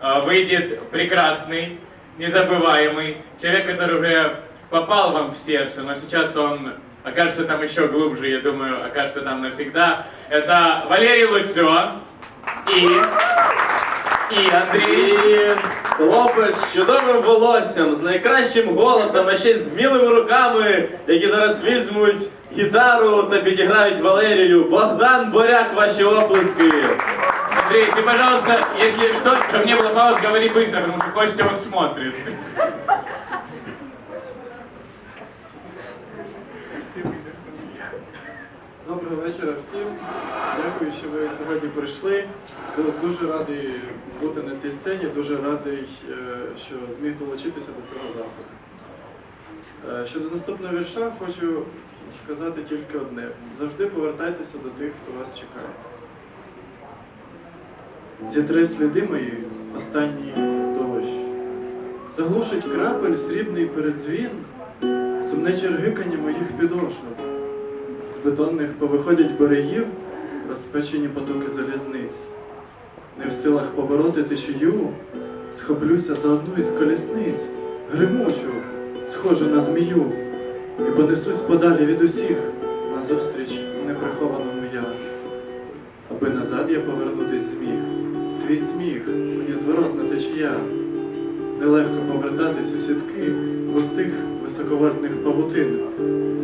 э, выйдет прекрасный, незабываемый, человек, который уже попал вам в сердце, но сейчас он окажется там еще глубже, я думаю, окажется там навсегда. Это Валерий Луцьо и, и Андрей І хлопець з чудовим волоссям, з найкращим голосом, а ще й з вмілими руками, які зараз візьмуть гітару та підіграють Валерію. Богдан Боряк, ваші оплески. Андрей, ты, пожалуйста, если что, чтобы не было пауз, говори быстро, потому что Костя вот смотрит. Доброго вечора всім. Дякую, що ви сьогодні прийшли. Дуже радий бути на цій сцені, дуже радий, е, що зміг долучитися до цього заходу. Е, Щодо наступного вірша хочу сказати тільки одне. Завжди повертайтеся до тих, хто вас чекає. Зітри сліди мої, останній дощ. Заглушить крапель срібний передзвін, сумне чергикання моїх підошв. З бетонних повиходять берегів розпечені потоки залізниць. Не в силах побороти тишію, схоплюся за одну із колісниць, гримучу, схожу на змію, і понесусь подалі від усіх назустріч неприхованому я. Аби назад я повернутись зміг, твій сміх, мені зворотна течія. Нелегко повертатись у сітки густих високовольтних павутин,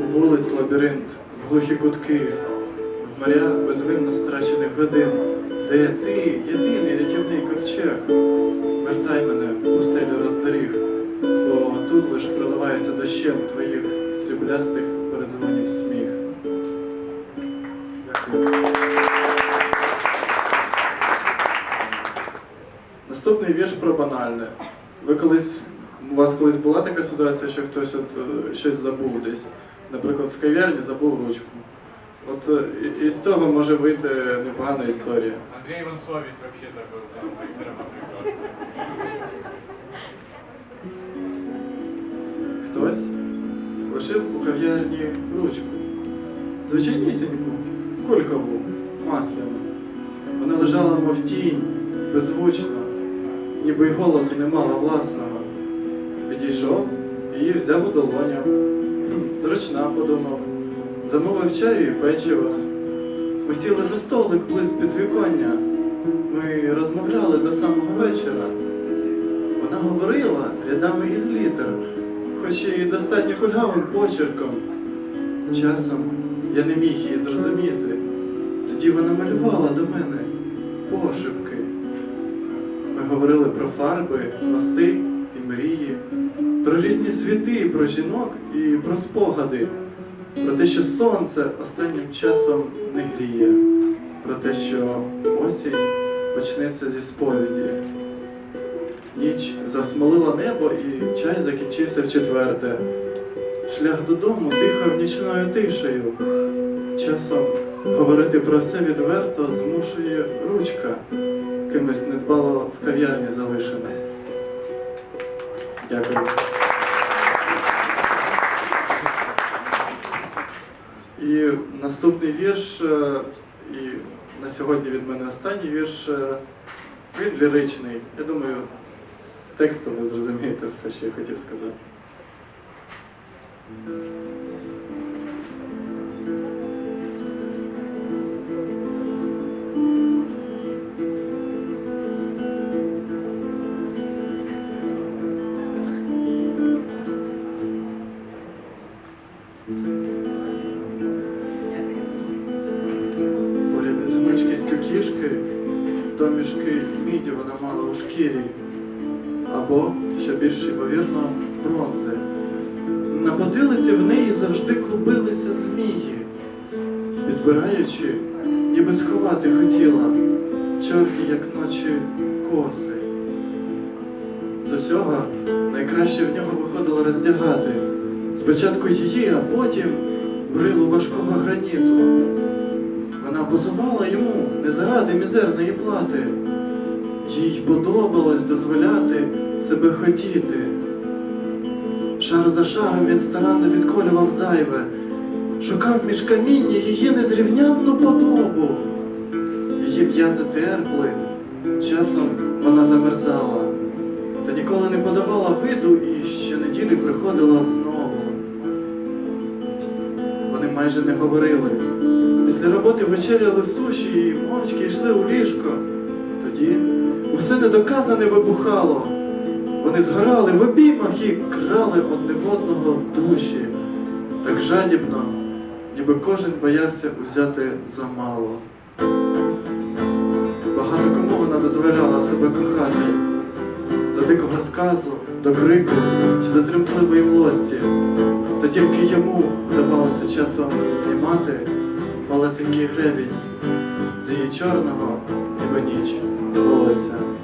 у вулиць лабіринт, в глухі кутки, в моря безвинно страчених годин, де ти єдиний рятівний ковчег. Вертай мене в пустелю роздоріг, бо тут лиш проливається дощем твоїх сріблястих про банальне. Ви колись у вас колись була така ситуація, що хтось от е, щось забув десь, наприклад, в кав'ярні забув ручку. От е, і- із цього може вийти непогана історія. Вообще забыл, да, но всё. Хтось лишив у кав'ярні ручку. Звичайнісіньку, кулькову, масляну. Вона лежала мов тінь, беззвучно, ніби й голосу не мала власного. Підійшов, її взяв у долоню. Зручна, подумав. Замовив чаю і печиво. Ми сіли за столик близь підвіконня. Ми розмовляли до самого вечора. Вона говорила рядами із літер, хоч і достатньо кульгавим почерком. Часом я не міг її зрозуміти. Тоді вона малювала до мене пошепки. Говорили про фарби, мости і мрії, про різні світи, про жінок і про спогади, про те, що сонце останнім часом не гріє, про те, що осінь почнеться зі сповіді. Ніч засмолила небо і чай закінчився в четверте. Шлях додому дихав нічною тишею. Часом говорити про все відверто змушує ручка, кимось недбало в кав'ярні залишена. Дякую. І наступний вірш, е, і на сьогодні від мене останній вірш. е, Він ліричний. Я думаю, з тексту ви зрозумієте все, що я хотів сказати. Домішки міді вона мала у шкірі, або, що більш ймовірно, бронзи. На потилиці в неї завжди клубилися змії, підбираючи, ніби сховати хотіла чорні, як ночі, коси. З усього найкраще в нього виходило роздягати. Спочатку її, а потім брилу важкого граніту. Позувала йому не заради мізерної плати. Їй подобалось дозволяти себе хотіти. Шар за шаром він старанно відколював зайве, шукав між каміння її незрівнянну подобу. Її м'язи терпли, часом вона замерзала, та ніколи не подавала виду і щонеділі приходила знову. Вони майже не говорили. Після роботи вечеряли суші і мовчки йшли у ліжко. Тоді усе недоказане вибухало. Вони згорали в обіймах і крали одне в одного душі. Так жадібно, ніби кожен боявся узяти замало. Багато кому вона дозволяла себе кохати, до дикого сказу, до крику чи до тремтливої млості. Та тільки йому вдавалося часом знімати малесенький гребінь з її чорного ніби ніч волосся.